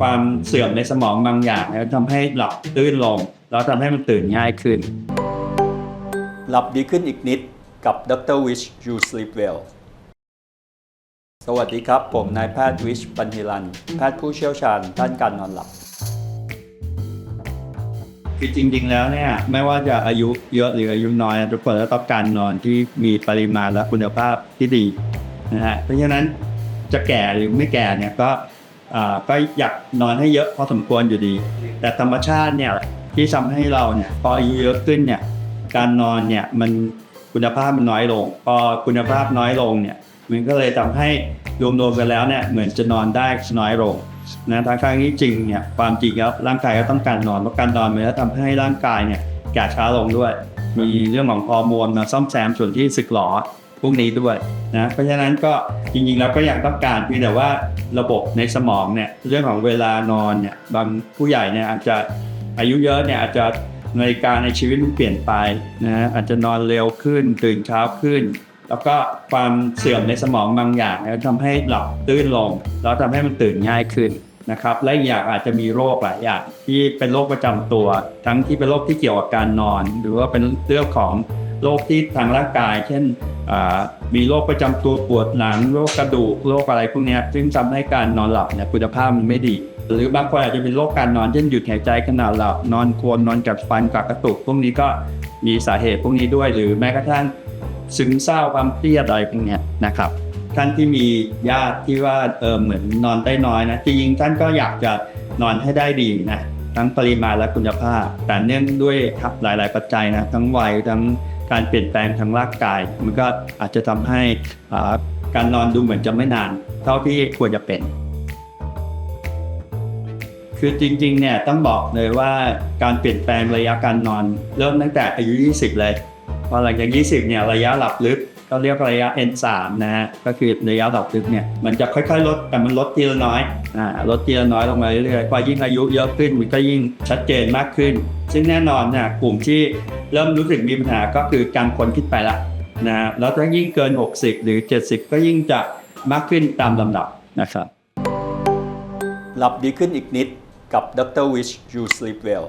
ความเสื่อมในสมองบางอย่างแล้วทำให้หลับตื้นลง แล้วทำให้มันตื่นง่ายขึ้น หลับดีขึ้นอีกนิดกับดรวิช You Sleep Well สวัสดีครับ ผมนายแพทย์วิชปัญญรัน แพทย์ผู้เชี่ยวชาญด้านการนอนหลับ คือจริงๆแล้วเนี่ยไม่ว่าจะอายุเยอะหรืออายุน้อยทุกคนก็ต้องการนอนที่มีปริมาณและคุณภาพที่ดีนะฮะเพราะฉะนั้นจะแก่หรือไม่แก่เนี่ยก็อ่า ก็อยากนอนให้เยอะพอสมควรอยู่ดี แต่ธรรมชาติเนี่ยที่ทำให้เราเนี่ยพออายุเยอะขึ้นเนี่ยการนอนเนี่ยมันคุณภาพมันน้อยลง พอคุณภาพน้อยลงเนี่ยมันก็เลยทำให้รวมๆกันแล้วเนี่ยเหมือนจะนอนได้น้อยลงนะทางข้างที่จริงเนี่ยความจริงแล้วร่างกายก็ต้องการนอนเพราะการนอนมันจะทำให้ร่างกายเนี่ยแก่ช้าลงด้วย มีเรื่องของฮอร์โมนมาซ่อมแซมส่วนที่สึกหรอ พวกนี้ด้วยนะเพราะฉะนั้นก็จริงๆแล้วก็ยังต้องการเพียงแต่ว่าระบบในสมองเนี่ยเรื่องของเวลานอนเนี่ยบางผู้ใหญ่เนี่ยอาจจะอายุเยอะเนี่ยอาจจะนาฬิกาในชีวิตมันเปลี่ยนไปนะฮะอาจจะนอนเร็วขึ้นตื่นเช้าขึ้น แล้วก็ความเสื่อมในสมองบางอย่างทำให้หลับตื้นลง แล้วทำให้มันตื่นง่ายขึ้นนะครับและอีกอย่างอาจจะมีโรคหลายอย่างที่เป็นโรคประจำตัว ทั้งที่เป็นโรคที่เกี่ยวกับการนอน หรือว่าเป็นเรื่องของโรคที่ทางร่างกาย เช่น มีโรคประจำตัวปวดหลังโรคกระดูกโรคอะไรพวกนี้ซึ่งทำให้การนอนหลับเนี่ยคุณภาพมันไม่ดี หรือบางคนอาจจะเป็นโรคการนอนเช่นหยุดหายใจขณะหลับนอนโคนนอนกัดฟันกัดกระตุก พวกนี้ก็มีสาเหตุพวกนี้ด้วย หรือแม้กระทั่งซึมเศร้าความเครียดอะไรพวกนี้นะครับท่านที่มีญาติที่ว่าเออเหมือนนอนได้น้อยนะจริงๆท่านก็อยากจะนอนให้ได้ดีนะทั้งปริมาณและคุณภาพ แต่เนื่องด้วยครับหลาย ๆ ปัจจัยนะทั้งวัยทั้ง การเปลี่ยนแปลงทางร่างกาย มันก็อาจจะทำให้การนอนดูเหมือนจะไม่นาน เท่าที่ควรจะเป็น คือจริงๆเนี่ยต้องบอกเลยว่าการเปลี่ยนแปลงระยะการนอน เริ่มตั้งแต่อายุ 20 เลยพอหลังจาก 20 เนี่ยระยะหลับลึก ก็เรียกระยะ N3 นะฮะก็คือระยะหลับลึกเนี่ยมันจะค่อยๆลดแต่มันลดทีละน้อยอ่าลดทีละน้อยลงมาเรื่อยๆพอยิ่งอายุเยอะขึ้นมันก็ยิ่งชัดเจนมากขึ้น ซึ่งแน่นอนเนี่ยกลุ่มที่เริ่มรู้สึกมีปัญหาก็คือการคนขึ้นไปละนะแล้วถ้ายิ่งเกิน 60 หรือ 70 ก็ยิ่งจะมากขึ้นตามลำดับนะครับหลับดีขึ้นอีกนิดกับดรวิช You Sleep Well